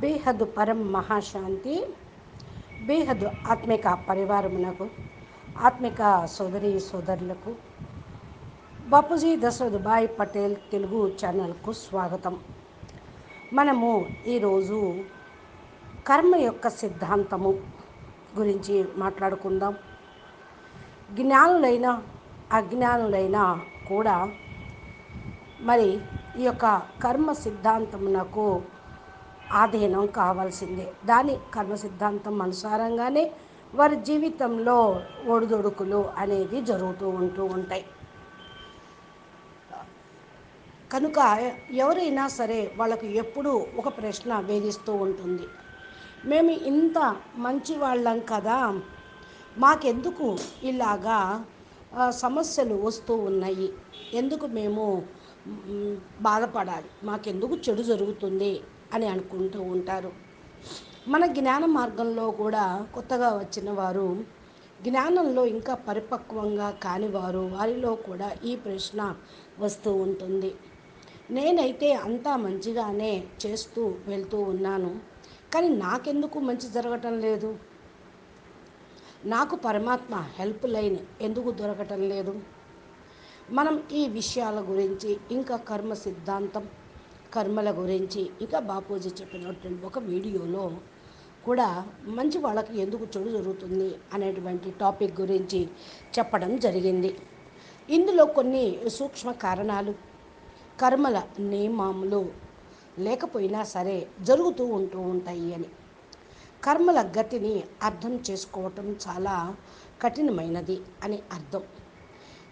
బేహదు పరం మహాశాంతి బేహదు ఆత్మిక పరివారమునకు ఆత్మిక సోదరి సోదరులకు. బాపూజీ దశరథ్ భాయ్ పటేల్ తెలుగు ఛానల్కు స్వాగతం. మనము ఈరోజు కర్మ యొక్క సిద్ధాంతము గురించి మాట్లాడుకుందాం. జ్ఞానులైన అజ్ఞానులైన కూడా మరి ఈ యొక్క కర్మ సిద్ధాంతమునకు ఆధీనం కావాల్సిందే. దాని కర్మ సిద్ధాంతం అనుసారంగానే వారి జీవితంలో ఒడిదొడుకులు అనేది జరుగుతూ ఉంటూ ఉంటాయి. కనుక ఎవరైనా సరే వాళ్ళకు ఎప్పుడూ ఒక ప్రశ్న వేధిస్తూ ఉంటుంది. మేము ఇంత మంచి వాళ్ళం కదా మాకెందుకు ఇలాగా సమస్యలు వస్తూ ఉన్నాయి? ఎందుకు మేము బాధపడాలి? మాకెందుకు చెడు జరుగుతుంది? అని అనుకుంటూ ఉంటారు. మన జ్ఞాన మార్గంలో కూడా కొత్తగా వచ్చిన వారు జ్ఞానంలో ఇంకా పరిపక్వంగా కాని వారు వారిలో కూడా ఈ ప్రశ్న వస్తూ ఉంటుంది. నేనైతే అంతా మంచిగానే చేస్తూ వెళ్తూ ఉన్నాను. కానీ నాకెందుకు మంచి జరగటం లేదు? నాకు పరమాత్మ హెల్ప్ లైన్ ఎందుకు దొరకటం లేదు? మనం ఈ విషయాల గురించి ఇంకా కర్మ సిద్ధాంతం కర్మల గురించి ఇంకా బాపూజీ చెప్పినటువంటి ఒక వీడియోలో కూడా మంచి వాళ్ళకి ఎందుకు చెడు జరుగుతుంది అనేటువంటి టాపిక్ గురించి చెప్పడం జరిగింది. ఇందులో కొన్ని సూక్ష్మ కారణాలు కర్మల నియమాములు లేకపోయినా సరే జరుగుతూ ఉంటూ ఉంటాయి అని. కర్మల గతిని అర్థం చేసుకోవటం చాలా కఠినమైనది అని అర్థం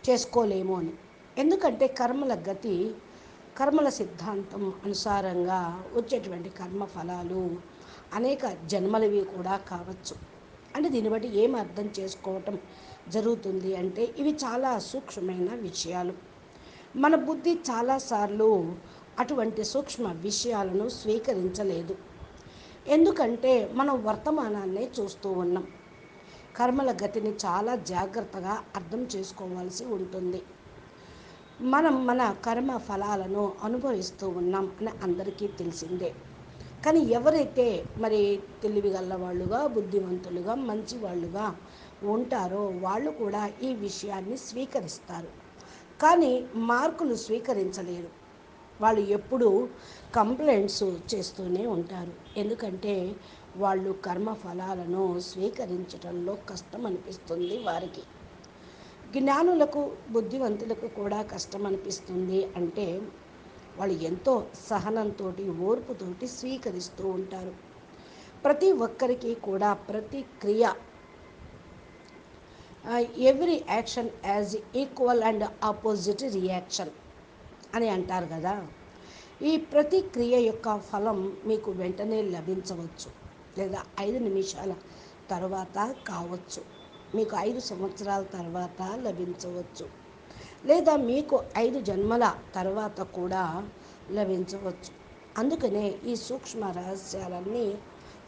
చేసుకోలేము అని. ఎందుకంటే కర్మల గతి కర్మల సిద్ధాంతం అనుసారంగా వచ్చేటువంటి కర్మ ఫలాలు అనేక జన్మలవి కూడా కావచ్చు. అంటే దీన్ని బట్టి ఏం అర్థం చేసుకోవటం జరుగుతుంది అంటే ఇవి చాలా సూక్ష్మమైన విషయాలు. మన బుద్ధి చాలాసార్లు అటువంటి సూక్ష్మ విషయాలను స్వీకరించలేదు. ఎందుకంటే మనం వర్తమానాన్నే చూస్తూ ఉన్నాం. కర్మల గతిని చాలా జాగ్రత్తగా అర్థం చేసుకోవాల్సి ఉంటుంది. మనం మన కర్మ ఫలాలను అనుభవిస్తూ ఉన్నాం అని అందరికీ తెలిసిందే. కానీ ఎవరైతే మరి తెలివిగల వాళ్ళుగా బుద్ధిమంతులుగా మంచి వాళ్ళుగా ఉంటారో వాళ్ళు కూడా ఈ విషయాన్ని స్వీకరిస్తారు. కానీ మార్కులు స్వీకరించలేరు. వాళ్ళు ఎప్పుడూ కంప్లైంట్స్ చేస్తూనే ఉంటారు. ఎందుకంటే వాళ్ళు కర్మ ఫలాలను స్వీకరించడంలో కష్టం అనిపిస్తుంది వారికి. జ్ఞానులకు బుద్ధివంతులకు కూడా కష్టం అనిపిస్తుంది అంటే వాళ్ళు ఎంతో సహనంతో ఓర్పుతోటి స్వీకరిస్తూ ఉంటారు. ప్రతి ఒక్కరికి కూడా ప్రతి క్రియ every action as equal and opposite reaction అని అంటారు కదా. ఈ ప్రతి క్రియ యొక్క ఫలం మీకు వెంటనే లభించవచ్చు లేదా ఐదు నిమిషాల తర్వాత కావచ్చు. మీకు ఐదు సంవత్సరాల తర్వాత లభించవచ్చు. లేదా మీకు ఐదు జన్మల తర్వాత కూడా లభించవచ్చు. అందుకనే ఈ సూక్ష్మ రహస్యాలన్నీ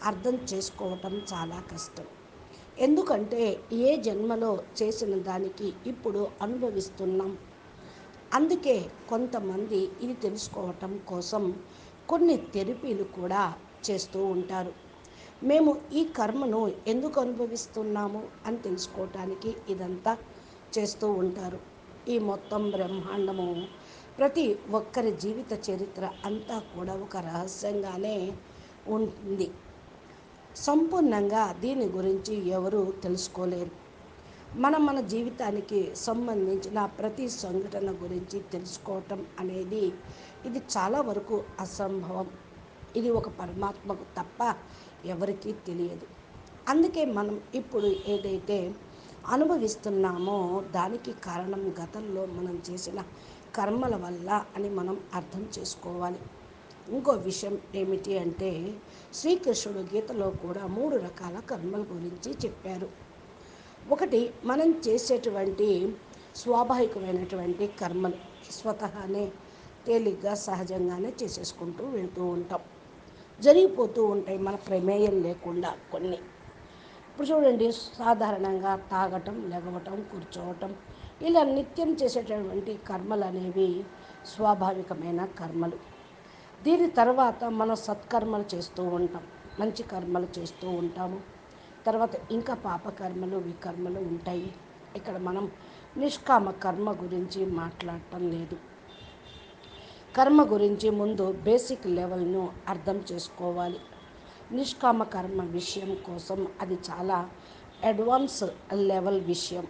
అర్థం చేసుకోవటం చాలా కష్టం. ఎందుకంటే ఏ జన్మలో చేసిన దానికి ఇప్పుడు అనుభవిస్తున్నాం. అందుకే కొంతమంది ఇది తెలుసుకోవటం కోసం కొన్ని థెరపీలు కూడా చేస్తూ ఉంటారు. మేము ఈ కర్మను ఎందుకు అనుభవిస్తున్నాము అని తెలుసుకోవటానికి ఇదంతా చేస్తూ ఉంటారు. ఈ మొత్తం బ్రహ్మాండము ప్రతి ఒక్కరి జీవిత చరిత్ర అంతా కూడా ఒక రహస్యంగానే ఉంటుంది. సంపూర్ణంగా దీని గురించి ఎవరు తెలుసుకోలేరు. మనం మన జీవితానికి సంబంధించిన ప్రతి సంఘటన గురించి తెలుసుకోవటం అనేది ఇది చాలా వరకు అసంభవం. ఇది ఒక పరమాత్మకు తప్ప ఎవరికీ తెలియదు. అందుకే మనం ఇప్పుడు ఏదైతే అనుభవిస్తున్నామో దానికి కారణం గతంలో మనం చేసిన కర్మల వల్ల అని మనం అర్థం చేసుకోవాలి. ఇంకో విషయం ఏమిటి అంటే శ్రీకృష్ణుడు గీతలో కూడా మూడు రకాల కర్మల గురించి చెప్పారు. ఒకటి మనం చేసేటువంటి స్వాభావికమైనటువంటి కర్మలు స్వతహానే తేలిగ్గా సహజంగానే చేసేసుకుంటూ వెళ్తూ ఉంటాం. జరిగిపోతూ ఉంటాయి మన ప్రమేయం లేకుండా కొన్ని. ఇప్పుడు చూడండి సాధారణంగా తాగటం లెగవటం కూర్చోవటం ఇలా నిత్యం చేసేటటువంటి కర్మలు అనేవి స్వాభావికమైన కర్మలు. దీని తర్వాత మనం సత్కర్మలు చేస్తూ ఉంటాం మంచి కర్మలు చేస్తూ ఉంటాము. తర్వాత ఇంకా పాపకర్మలు వికర్మలు ఉంటాయి. ఇక్కడ మనం నిష్కామ కర్మ గురించి మాట్లాడటం లేదు. కర్మ గురించి ముందు బేసిక్ లెవెల్ను అర్థం చేసుకోవాలి. నిష్కామ కర్మ విషయం కోసం అది చాలా అడ్వాన్స్ లెవెల్ విషయం.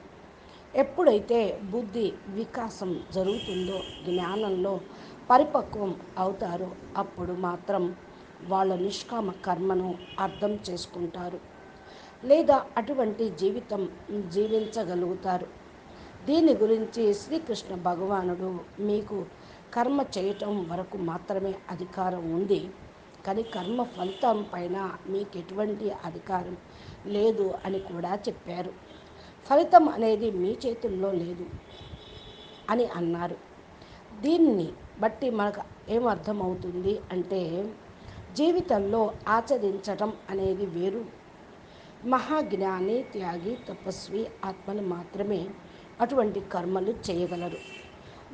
ఎప్పుడైతే బుద్ధి వికాసం జరుగుతుందో జ్ఞానంలో పరిపక్వం అవుతారో అప్పుడు మాత్రం వాళ్ళ నిష్కామ కర్మను అర్థం చేసుకుంటారు లేదా అటువంటి జీవితం జీవించగలుగుతారు. దీని గురించి శ్రీకృష్ణ భగవానుడు మీకు కర్మ చేయటం వరకు మాత్రమే అధికారం ఉంది. కానీ కర్మ ఫలితం పైన మీకు ఎటువంటి అధికారం లేదు అని కూడా చెప్పారు. ఫలితం అనేది మీ చేతుల్లో లేదు అని అన్నారు. దీన్ని బట్టి మనకు ఏమర్థమవుతుంది అంటే జీవితంలో ఆచరించడం అనేది వేరు. మహాజ్ఞాని త్యాగి తపస్వి ఆత్మలు మాత్రమే అటువంటి కర్మలు చేయగలరు.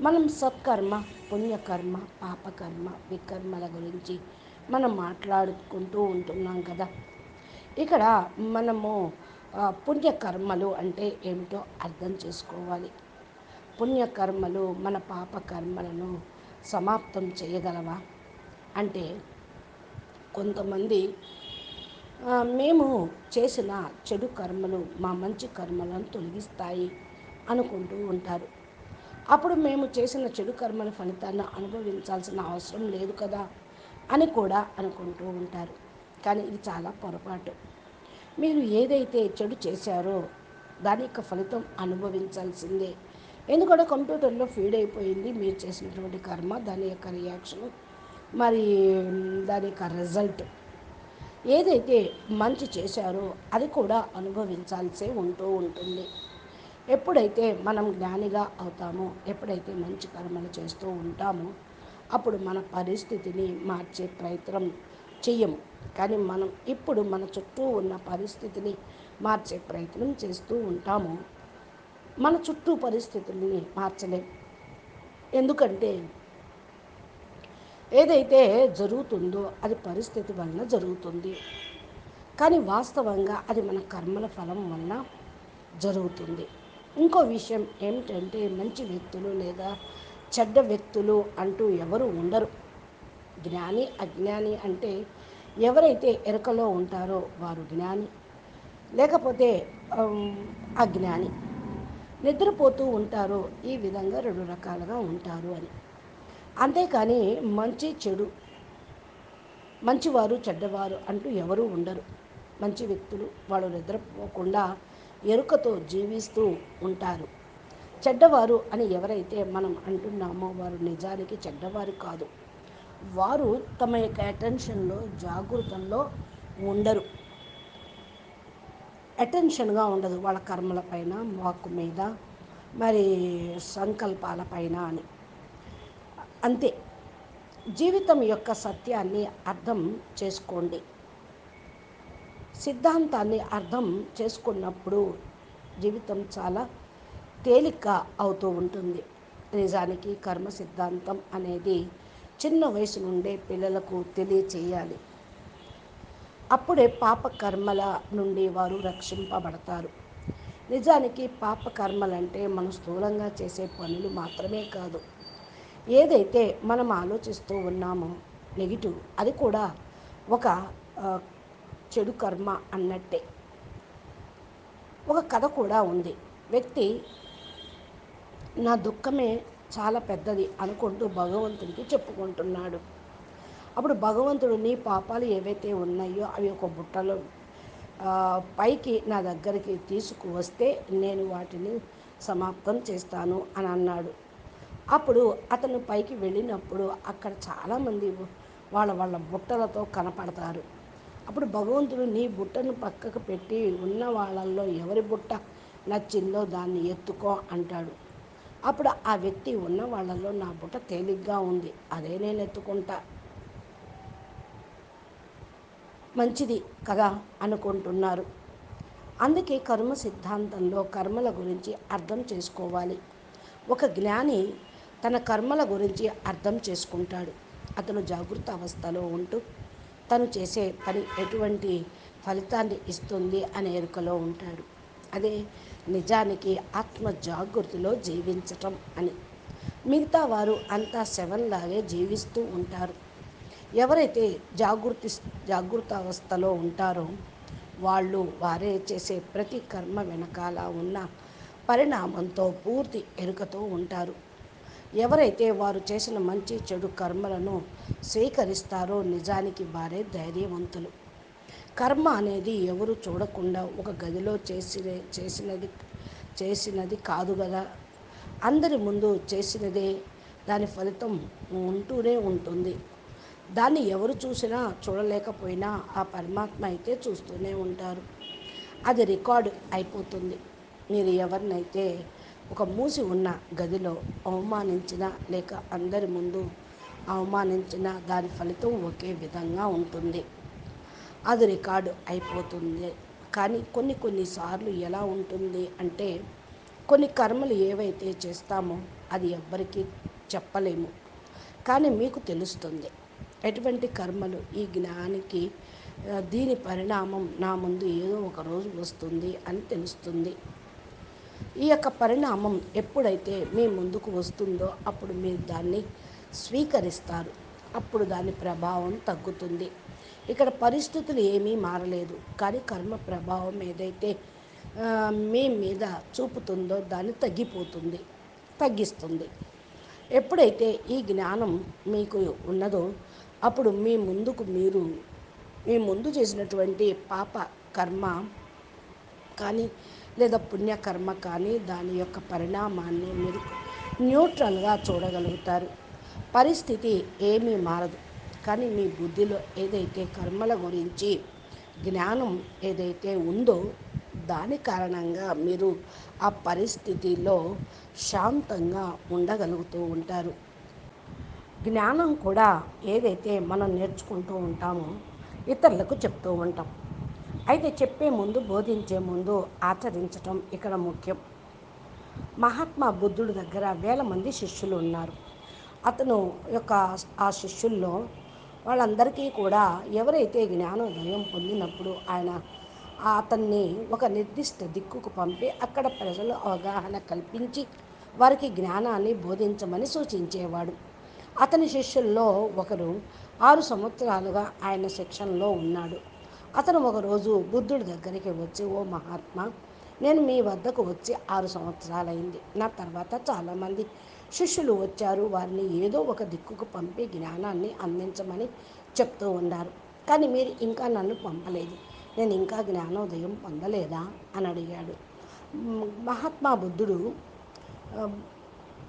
మనం సత్కర్మ పుణ్యకర్మ పాపకర్మ వికర్మల గురించి మనం మాట్లాడుకుంటూ ఉంటున్నాం కదా. ఇక్కడ మనము పుణ్యకర్మలు అంటే ఏమిటో అర్థం చేసుకోవాలి. పుణ్యకర్మలు మన పాపకర్మలను సమాప్తం చేయగలవా? అంటే కొంతమంది మేము చేసిన చెడు కర్మలు మా మంచి కర్మలను తొలగిస్తాయి అనుకుంటూ ఉంటారు. అప్పుడు మేము చేసిన చెడు కర్మల ఫలితాన్ని అనుభవించాల్సిన అవసరం లేదు కదా అని కూడా అనుకుంటూ ఉంటారు. కానీ ఇది చాలా పొరపాటు. మీరు ఏదైతే చెడు చేశారో దాని యొక్క ఫలితం అనుభవించాల్సిందే. ఎందుకంటే కంప్యూటర్లో ఫీడ్ అయిపోయింది మీరు చేసినటువంటి కర్మ దాని యొక్క రియాక్షన్ మరి దాని యొక్క రిజల్ట్ ఏదైతే మంచి చేశారో అది కూడా అనుభవించాల్సే ఉంటూ ఉంటుంది. ఎప్పుడైతే మనం జ్ఞానిగా అవుతామో ఎప్పుడైతే మంచి కర్మలు చేస్తూ ఉంటామో అప్పుడు మన పరిస్థితిని మార్చే ప్రయత్నం చెయ్యము. కానీ మనం ఇప్పుడు మన చుట్టూ ఉన్న పరిస్థితిని మార్చే ప్రయత్నం చేస్తూ ఉంటాము మన చుట్టూ పరిస్థితుల్ని మార్చలేం. ఎందుకంటే ఏదైతే జరుగుతుందో అది పరిస్థితి వలన జరుగుతుంది. కానీ వాస్తవంగా అది మన కర్మల ఫలం వలన జరుగుతుంది. ఇంకో విషయం ఏమిటంటే మంచి వ్యక్తులు లేదా చెడ్డ వ్యక్తులు అంటూ ఎవరు ఉండరు. జ్ఞాని అజ్ఞాని అంటే ఎవరైతే ఎరుకలో ఉంటారో వారు జ్ఞాని లేకపోతే అజ్ఞాని. నిద్రపోతూ ఉంటారో ఈ విధంగా రెండు రకాలుగా ఉంటారు అని. అంతేకాని మంచి చెడు మంచివారు చెడ్డవారు అంటూ ఎవరూ ఉండరు. మంచి వ్యక్తులు వాళ్ళు నిద్రపోకుండా ఎరుకతో జీవిస్తూ ఉంటారు. చెడ్డవారు అని ఎవరైతే మనం అంటున్నామో వారు నిజానికి చెడ్డవారు కాదు. వారు తమ యొక్క అటెన్షన్లో జాగృతంలో ఉండరు. అటెన్షన్గా ఉండదు వాళ్ళ కర్మల పైన వాక్కు మీద మరి సంకల్పాల పైన అని. అంతే. జీవితం యొక్క సత్యాన్ని అర్థం చేసుకోండి. సిద్ధాంతాన్ని అర్థం చేసుకున్నప్పుడు జీవితం చాలా తేలిక అవుతూ ఉంటుంది. నిజానికి కర్మ సిద్ధాంతం అనేది చిన్న వయసు నుండే పిల్లలకు తెలియచేయాలి. అప్పుడే పాప కర్మల నుండి వారు రక్షింపబడతారు. నిజానికి పాప కర్మలంటే మనం స్థూలంగా చేసే పనులు మాత్రమే కాదు. ఏదైతే మనం ఆలోచిస్తూ ఉన్నామో నెగిటివ్ అది కూడా ఒక చెడు కర్మ అన్నట్టే. ఒక కథ కూడా ఉంది. వ్యక్తి నా దుఃఖమే చాలా పెద్దది అనుకుంటూ భగవంతుడికి చెప్పుకుంటున్నాడు. అప్పుడు భగవంతుడు నీ పాపాలు ఏవైతే ఉన్నాయో అవి ఒక బుట్టలో పైకి నా దగ్గరికి తీసుకువస్తే నేను వాటిని సమాప్తం చేస్తాను అని అన్నాడు. అప్పుడు అతను పైకి వెళ్ళినప్పుడు అక్కడ చాలామంది వాళ్ళ వాళ్ళ బుట్టలతో కనపడతారు. అప్పుడు భగవంతుడు నీ బుట్టను పక్కకు పెట్టి ఉన్న వాళ్ళల్లో ఎవరి బుట్ట నచ్చిందో దాన్ని ఎత్తుకో అంటాడు. అప్పుడు ఆ వ్యక్తి ఉన్న వాళ్ళలో నా బుట్ట తేలిగ్గా ఉంది అదే నేను ఎత్తుకుంటా. మంచిది కదా అనుకుంటున్నారు. అందుకే కర్మ సిద్ధాంతంలో కర్మల గురించి అర్థం చేసుకోవాలి. ఒక జ్ఞాని తన కర్మల గురించి అర్థం చేసుకుంటాడు. అతను జాగృత అవస్థలో ఉంటూ తను చేసే పని ఎటువంటి ఫలితాన్ని ఇస్తుంది అనే ఎరుకలో ఉంటాడు. అదే నిజానికి ఆత్మ జాగృతిలో జీవించటం అని. మిగతా వారు అంతా శవంలాగే జీవిస్తూ ఉంటారు. ఎవరైతే జాగృతి జాగృత అవస్థలో ఉంటారో వాళ్ళు వారే చేసే ప్రతి కర్మ వెనకాల ఉన్న పరిణామంతో పూర్తి ఎరుకతో ఉంటారు. ఎవరైతే వారు చేసిన మంచి చెడు కర్మలను స్వీకరిస్తారో నిజానికి వారే ధైర్యవంతులు. కర్మ అనేది ఎవరు చూడకుండా ఒక గదిలో చేసిన చేసినది చేసినది కాదు కదా. అందరి ముందు చేసినదే దాని ఫలితం ఉంటూనే ఉంటుంది. దాన్ని ఎవరు చూసినా చూడలేకపోయినా ఆ పరమాత్మ అయితే చూస్తూనే ఉంటారు. అది రికార్డు అయిపోతుంది. మీరు ఎవరినైతే ఒక మూసి ఉన్న గదిలో అవమానించిన లేక అందరి ముందు అవమానించిన దాని ఫలితం ఒకే విధంగా ఉంటుంది. అది రికార్డు అయిపోతుంది. కానీ కొన్ని కొన్నిసార్లు ఎలా ఉంటుంది అంటే కొన్ని కర్మలు ఏవైతే చేస్తామో అది ఎవ్వరికీ చెప్పలేము. కానీ మీకు తెలుస్తుంది ఎటువంటి కర్మలు ఈ జ్ఞానికి దీని పరిణామం నా ముందు ఏదో ఒక రోజు వస్తుంది అని తెలుస్తుంది. ఈ యొక్క పరిణామం ఎప్పుడైతే మీ ముందుకు వస్తుందో అప్పుడు మీరు దాన్ని స్వీకరిస్తారు. అప్పుడు దాని ప్రభావం తగ్గుతుంది. ఇక్కడ పరిస్థితులు ఏమీ మారలేదు. కానీ కర్మ ప్రభావం ఏదైతే మీ మీద చూపుతుందో దాన్ని తగ్గిపోతుంది. తగ్గిస్తుంది. ఎప్పుడైతే ఈ జ్ఞానం మీకు ఉన్నదో అప్పుడు మీ ముందుకు మీరు మీ ముందు చేసినటువంటి పాప కర్మ కానీ లేదా పుణ్యకర్మ కానీ దాని యొక్క పరిణామాన్ని మీరు న్యూట్రల్గా చూడగలుగుతారు. పరిస్థితి ఏమీ మారదు. కానీ మీ బుద్ధిలో ఏదైతే కర్మల గురించి జ్ఞానం ఏదైతే ఉందో దాని కారణంగా మీరు ఆ పరిస్థితిలో శాంతంగా ఉండగలుగుతూ ఉంటారు. జ్ఞానం కూడా ఏదైతే మనం నేర్చుకుంటూ ఉంటామో ఇతరులకు చెప్తూ ఉంటాం. అయితే చెప్పే ముందు బోధించే ముందు ఆచరించటం ఇక్కడ ముఖ్యం. మహాత్మా బుద్ధుడి దగ్గర వేల మంది శిష్యులు ఉన్నారు. అతను యొక్క ఆ శిష్యుల్లో వాళ్ళందరికీ కూడా ఎవరైతే జ్ఞానోదయం పొందినప్పుడు ఆయన అతన్ని ఒక నిర్దిష్ట దిక్కుకు పంపి అక్కడ ప్రజలు అవగాహన కల్పించి వారికి జ్ఞానాన్ని బోధించమని సూచించేవాడు. అతని శిష్యుల్లో ఒకరు ఆరు సంవత్సరాలుగా ఆయన శిక్షణలో ఉన్నాడు. అతను ఒకరోజు బుద్ధుడి దగ్గరికి వచ్చి ఓ మహాత్మా నేను మీ వద్దకు వచ్చి ఆరు సంవత్సరాలైంది. నా తర్వాత చాలామంది శిష్యులు వచ్చారు. వారిని ఏదో ఒక దిక్కుకు పంపి జ్ఞానాన్ని అందించమని చెప్తూ ఉన్నారు. కానీ మీరు ఇంకా నన్ను పంపలేదు. నేను ఇంకా జ్ఞానోదయం పొందలేదా? అని అడిగాడు. మహాత్మా బుద్ధుడు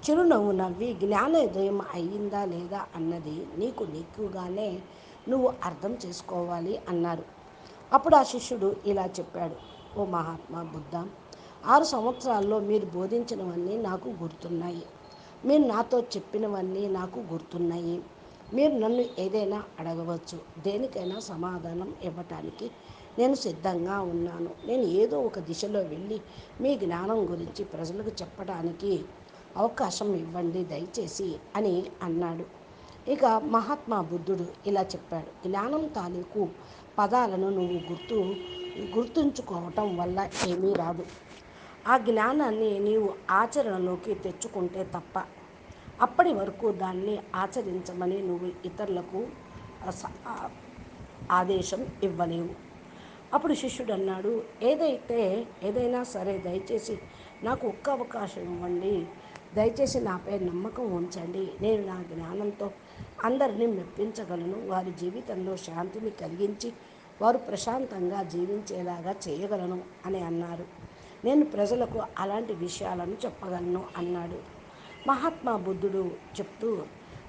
చిరునవ్వు నవ్వి జ్ఞానోదయం అయ్యిందా లేదా అన్నది నీకు నీకుగానే నువ్వు అర్థం చేసుకోవాలి అన్నారు. అప్పుడు ఆ శిష్యుడు ఇలా చెప్పాడు ఓ మహాత్మా బుద్ధ ఆరు సంవత్సరాల్లో మీరు బోధించినవన్నీ నాకు గుర్తున్నాయి. మీరు నాతో చెప్పినవన్నీ నాకు గుర్తున్నాయి. మీరు నన్ను ఏదైనా అడగవచ్చు. దేనికైనా సమాధానం ఇవ్వటానికి నేను సిద్ధంగా ఉన్నాను. నేను ఏదో ఒక దిశలో వెళ్ళి మీ జ్ఞానం గురించి ప్రజలకు చెప్పడానికి అవకాశం ఇవ్వండి దయచేసి అని అన్నాడు. ఇక మహాత్మా బుద్ధుడు ఇలా చెప్పాడు జ్ఞానం తాలూకు పదాలను నువ్వు గుర్తు గుర్తుంచుకోవటం వల్ల ఏమీ రాదు. ఆ జ్ఞానాన్ని నీవు ఆచరణలోకి తెచ్చుకుంటే తప్ప అప్పటి వరకు దాన్ని ఆచరించమని నువ్వు ఇతరులకు ఆదేశం ఇవ్వలేవు. అప్పుడు శిష్యుడు అన్నాడు ఏదైతే ఏదైనా సరే దయచేసి నాకు ఒక్క అవకాశం ఇవ్వండి. దయచేసి నాపై నమ్మకం ఉంచండి. నేను నా జ్ఞానంతో అందరినీ మెప్పించగలను. వారి జీవితంలో శాంతిని కలిగించి వారు ప్రశాంతంగా జీవించేలాగా చేయగలను అని అన్నారు. నేను ప్రజలకు అలాంటి విషయాలను చెప్పగలను అన్నాడు. మహాత్మా బుద్ధుడు చెప్తూ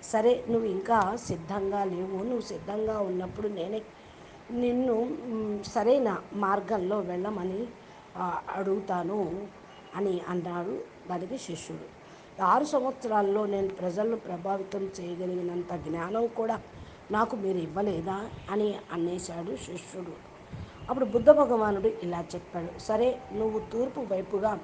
సరే నువ్వు ఇంకా సిద్ధంగా లేవు. నువ్వు సిద్ధంగా ఉన్నప్పుడు నేనే నిన్ను సరైన మార్గంలో వెళ్ళమని అడుగుతాను అని అన్నాడు. దానికి శిష్యుడు. ఆరు సంవత్సరాల్లో నేను ప్రజలను ప్రభావితం చేయగలిగినంత జ్ఞానం కూడా నాకు మీరు ఇవ్వలేదా అని అనేశాడు శిష్యుడు. అప్పుడు బుద్ధ భగవానుడు ఇలా చెప్పాడు సరే నువ్వు తూర్పు వైపుగా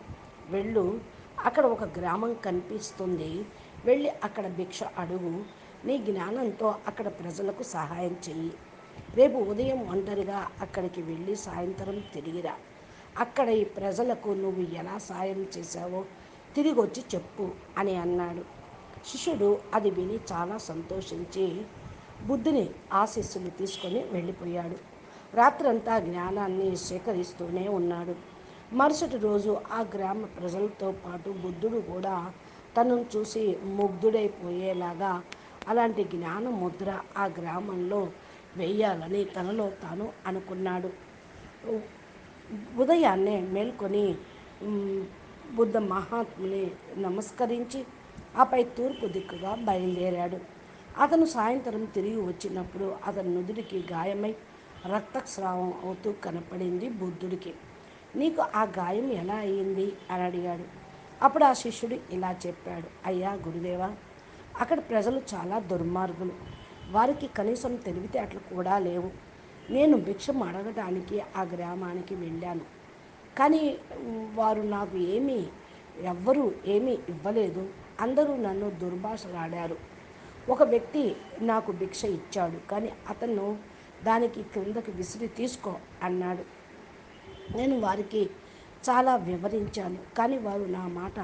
వెళ్ళు. అక్కడ ఒక గ్రామం కనిపిస్తుంది. వెళ్ళి అక్కడ భిక్ష అడుగు. నీ జ్ఞానంతో అక్కడ ప్రజలకు సహాయం చెయ్యి. రేపు ఉదయం ఒంటరిగా అక్కడికి వెళ్ళి సాయంత్రం తిరిగిరా. అక్కడ ఈ ప్రజలకు నువ్వు ఎలా సాయం చేశావో తిరిగి వచ్చి చెప్పు అని అన్నాడు. శిష్యుడు అది విని చాలా సంతోషించి బుద్ధుని ఆశీస్సులు తీసుకొని వెళ్ళిపోయాడు. రాత్రంతా జ్ఞానాన్ని సేకరిస్తూనే ఉన్నాడు. మరుసటి రోజు ఆ గ్రామ ప్రజలతో పాటు బుద్ధుడు కూడా తనను చూసి ముగ్ధుడైపోయేలాగా అలాంటి జ్ఞాన ముద్ర ఆ గ్రామంలో వెయ్యాలని తనలో తాను అనుకున్నాడు. ఉదయాన్నే మేల్కొని బుద్ధ మహాత్ముని నమస్కరించి ఆపై తూర్పు దిక్కుగా బయలుదేరాడు. అతను సాయంత్రం తిరిగి వచ్చినప్పుడు అతని నుదుడికి గాయమై రక్తస్రావం అవుతూ కనపడింది బుద్ధుడికి. నీకు ఆ గాయం ఎలా అయింది? అని అడిగాడు. అప్పుడు ఆ శిష్యుడు ఇలా చెప్పాడు. అయ్యా గురుదేవా అక్కడ ప్రజలు చాలా దుర్మార్గులు. వారికి కనీసం తెలివితేటలు కూడా లేవు. నేను భిక్షం అడగడానికి ఆ గ్రామానికి వెళ్ళాను. కానీ వారు నాకు ఏమీ ఎవ్వరూ ఏమీ ఇవ్వలేదు. అందరూ నన్ను దుర్భాషలాడారు. ఒక వ్యక్తి నాకు భిక్ష ఇచ్చాడు కానీ అతను దానికి క్రిందకి విసిరి తీసుకో అన్నాడు. నేను వారికి చాలా వివరించాను కానీ వారు నా మాట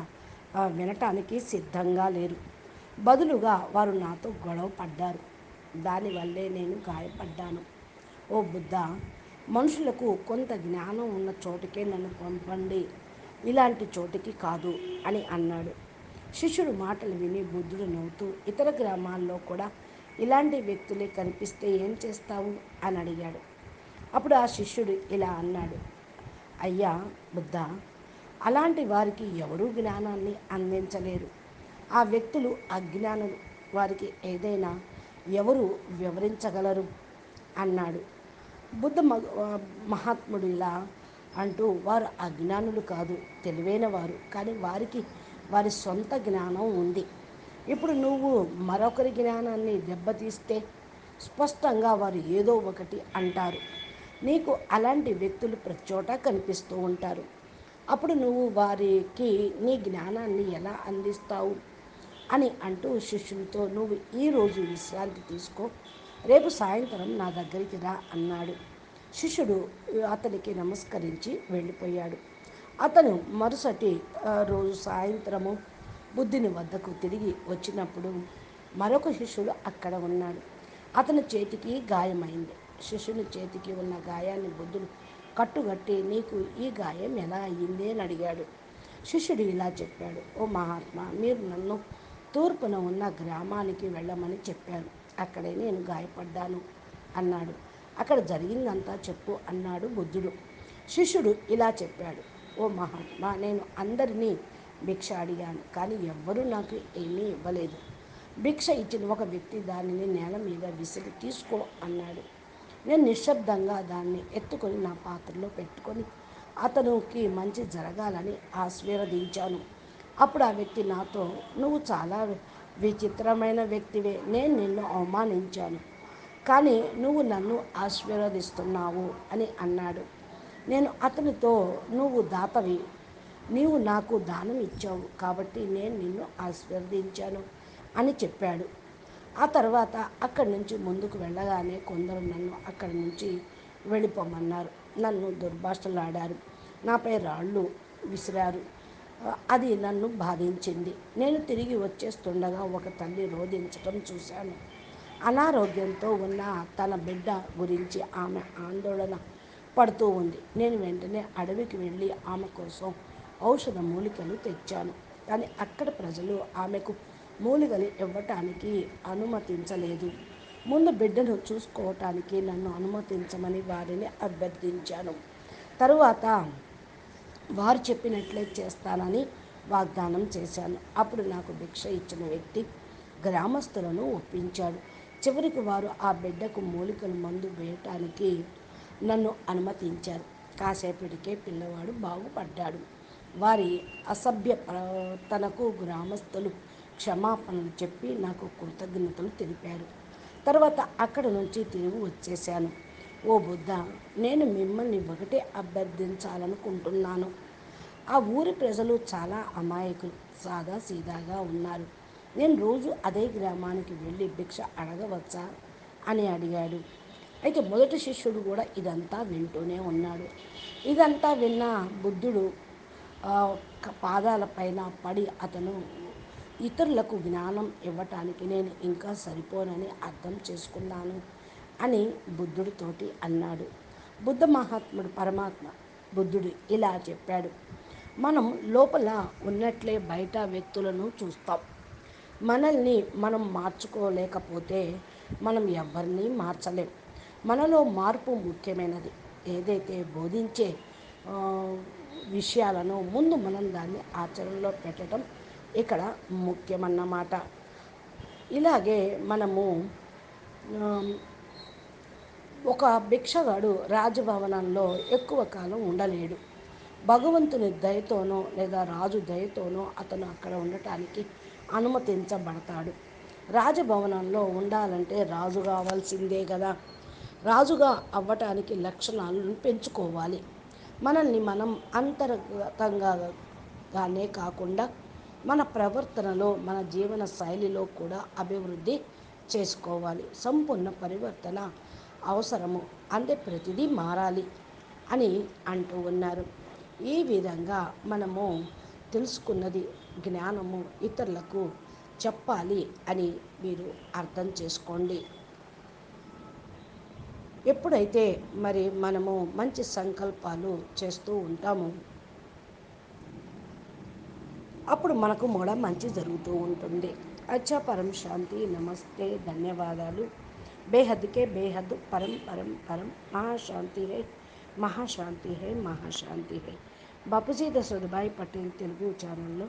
వినటానికి సిద్ధంగా లేరు. బదులుగా వారు నాతో గొడవ పడ్డారు. దానివల్లే నేను గాయపడ్డాను. ఓ బుద్ధ మనుషులకు కొంత జ్ఞానం ఉన్న చోటుకే నన్ను పంపండి. ఇలాంటి చోటికి కాదు అని అన్నాడు. శిష్యుడు మాటలు విని బుద్ధుడు నవ్వుతూ ఇతర గ్రామాల్లో కూడా ఇలాంటి వ్యక్తులే కనిపిస్తే ఏం చేస్తావు అని అడిగాడు. అప్పుడు ఆ శిష్యుడు ఇలా అన్నాడు. అయ్యా బుద్ధ అలాంటి వారికి ఎవరూ జ్ఞానాన్ని అందించలేరు. ఆ వ్యక్తులు అజ్ఞానులు. వారికి ఏదైనా ఎవరు వివరించగలరు? అన్నాడు. బుద్ధ మహాత్ముడు మహాత్ముడిలా అంటూ వారు అజ్ఞానులు కాదు తెలివైన వారు. కానీ వారికి వారి సొంత జ్ఞానం ఉంది. ఇప్పుడు నువ్వు మరొకరి జ్ఞానాన్ని దెబ్బతీస్తే స్పష్టంగా వారు ఏదో ఒకటి అంటారు. నీకు అలాంటి వ్యక్తులు ప్రచోట కనిపిస్తూ ఉంటారు. అప్పుడు నువ్వు వారికి నీ జ్ఞానాన్ని ఎలా అందిస్తావు అని అంటూ శిష్యులతో నువ్వు ఈరోజు విశ్రాంతి తీసుకో. రేపు సాయంత్రం నా దగ్గరికి రా అన్నాడు. శిష్యుడు అతనికి నమస్కరించి వెళ్ళిపోయాడు. అతను మరుసటి రోజు సాయంత్రము బుద్ధిని వద్దకు తిరిగి వచ్చినప్పుడు మరొక శిష్యుడు అక్కడ ఉన్నాడు. అతని చేతికి గాయమైంది. శిష్యుని చేతికి ఉన్న గాయాన్ని బుద్ధుడు కట్టుగట్టి నీకు ఈ గాయం ఎలా అయ్యింది? అని అడిగాడు. శిష్యుడు ఇలా చెప్పాడు. ఓ మహాత్మా మీరు నన్ను తూర్పున ఉన్న గ్రామానికి వెళ్ళమని చెప్పారు అక్కడే నేను గాయపడ్డాను అన్నాడు. అక్కడ జరిగిందంతా చెప్పు అన్నాడు బుద్ధుడు. శిష్యుడు ఇలా చెప్పాడు. ఓ మహాత్మా నేను అందరినీ భిక్ష అడిగాను కానీ ఎవ్వరూ నాకు ఏమీ ఇవ్వలేదు. భిక్ష ఇచ్చిన ఒక వ్యక్తి దానిని నేల మీద విసిరి తీసుకో అన్నాడు. నేను నిశ్శబ్దంగా దాన్ని ఎత్తుకొని నా పాత్రలో పెట్టుకొని అతనికి మంచి జరగాలని ఆశీర్వదించాను అప్పుడు ఆ వ్యక్తి నాతో నువ్వు చాలా విచిత్రమైన వ్యక్తివే. నేను నిన్ను అవమానించాను. కానీ నువ్వు నన్ను ఆశీర్వదిస్తున్నావు అని అన్నాడు. నేను అతనితో నువ్వు దాతవి. నీవు నాకు దానం ఇచ్చావు కాబట్టి నేను నిన్ను ఆశీర్వదించాను అని చెప్పాడు. ఆ తర్వాత అక్కడి నుంచి ముందుకు వెళ్ళగానే కొందరు నన్ను అక్కడి నుంచి వెళ్ళిపోమన్నారు. నన్ను దుర్భాషలాడారు. నాపై రాళ్ళు విసిరారు. అది నన్ను బాధించింది. నేను తిరిగి వచ్చేస్తుండగా ఒక తల్లి రోధించటం చూశాను. అనారోగ్యంతో ఉన్న తన బిడ్డ గురించి ఆమె ఆందోళన పడుతూ ఉంది. నేను వెంటనే అడవికి వెళ్ళి ఆమె కోసం ఔషధ మూలికలు తెచ్చాను. కానీ అక్కడ ప్రజలు ఆమెకు మూలికలు ఇవ్వటానికి అనుమతించలేదు. ముందు బిడ్డను చూసుకోవటానికి నన్ను అనుమతించమని వారిని అభ్యర్థించాను. తరువాత వారు చెప్పినట్లే చేస్తానని వాగ్దానం చేశాను. అప్పుడు నాకు భిక్ష ఇచ్చిన వ్యక్తి గ్రామస్తులను ఒప్పించాడు. చివరికి వారు ఆ బిడ్డకు మూలికలు మందు వేయటానికి నన్ను అనుమతించారు. కాసేపటికే పిల్లవాడు బాగుపడ్డాడు. వారి అసభ్య తనకు గ్రామస్తులు క్షమాపణలు చెప్పి నాకు కృతజ్ఞతలు తెలిపారు. తర్వాత అక్కడ నుంచి తిరిగి వచ్చేసాను ఓ బుద్ధ నేను మిమ్మల్ని ఒకటే అభ్యర్థించాలనుకుంటున్నాను. ఆ ఊరి ప్రజలు చాలా అమాయకులు సాదా సీదాగా ఉన్నారు. నేను రోజు అదే గ్రామానికి వెళ్ళి భిక్ష అడగవచ్చా అని అడిగాడు. అయితే మొదటి శిష్యుడు కూడా ఇదంతా వింటూనే ఉన్నాడు. ఇదంతా విన్న బుద్ధుడు పాదాలపైన పడి అతను ఇతరులకు జ్ఞానం ఇవ్వటానికి నేను ఇంకా సరిపోనని అర్థం చేసుకున్నాను. అని బుద్ధుడితోటి అన్నాడు. బుద్ధ మహాత్ముడు పరమాత్మ బుద్ధుడు ఇలా చెప్పాడు. మనం లోపల ఉన్నట్లే బయట వ్యక్తులను చూస్తాం. మనల్ని మనం మార్చుకోలేకపోతే మనం ఎవరిని మార్చలేం. మనలో మార్పు ముఖ్యమైనది. ఏదైతే బోధించే విషయాలను ముందు మనం దాన్ని ఆచరణలో పెట్టడం ఇక్కడ ముఖ్యమన్నమాట. ఇలాగే మనము ఒక భిక్షగాడు రాజభవనంలో ఎక్కువ కాలం ఉండలేడు. భగవంతుని దయతోనో లేదా రాజు దయతోనో అతను అక్కడ ఉండటానికి అనుమతించబడతాడు. రాజభవనంలో ఉండాలంటే రాజు కావాల్సిందే కదా. రాజుగా అవ్వటానికి లక్షణాలను పెంచుకోవాలి. మనల్ని మనం అంతర్గతంగానే కాకుండా మన ప్రవర్తనలో మన జీవన శైలిలో కూడా అభివృద్ధి చేసుకోవాలి. సంపూర్ణ పరివర్తన అవసరము. అంటే ప్రతిదీ మారాలి అని అంటూ ఉన్నారు. ఈ విధంగా మనము తెలుసుకున్నది జ్ఞానము ఇతరులకు చెప్పాలి అని మీరు అర్థం చేసుకోండి. ఎప్పుడైతే మరి మనము మంచి సంకల్పాలు చేస్తూ ఉంటామో అప్పుడు మనకు కూడా మంచి జరుగుతూ ఉంటుంది. అచ్చా పరం శాంతి. నమస్తే. ధన్యవాదాలు. బేహద్కే బేహద్ పరం పరం పరం మహాశాంతి హై మహాశాంతి హై మహాశాంతి హై. బాపూజీ దశరథభాయ్ పటేల్ తెలుగు ఛానల్లో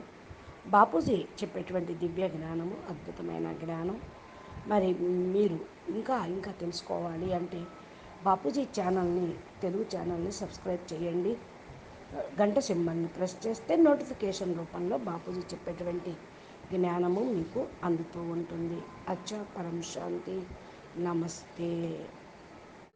బాపూజీ చెప్పేటువంటి దివ్య జ్ఞానము అద్భుతమైన జ్ఞానం. మరి మీరు ఇంకా ఇంకా తెలుసుకోవాలి అంటే బాపూజీ ఛానల్ని తెలుగు ఛానల్ని సబ్స్క్రైబ్ చేయండి. గంట సింబల్ని ప్రెస్ చేస్తే నోటిఫికేషన్ రూపంలో బాపూజీ చెప్పేటువంటి జ్ఞానము మీకు అందుతూ ఉంటుంది. అచ్చా పరం శాంతి. నమస్తే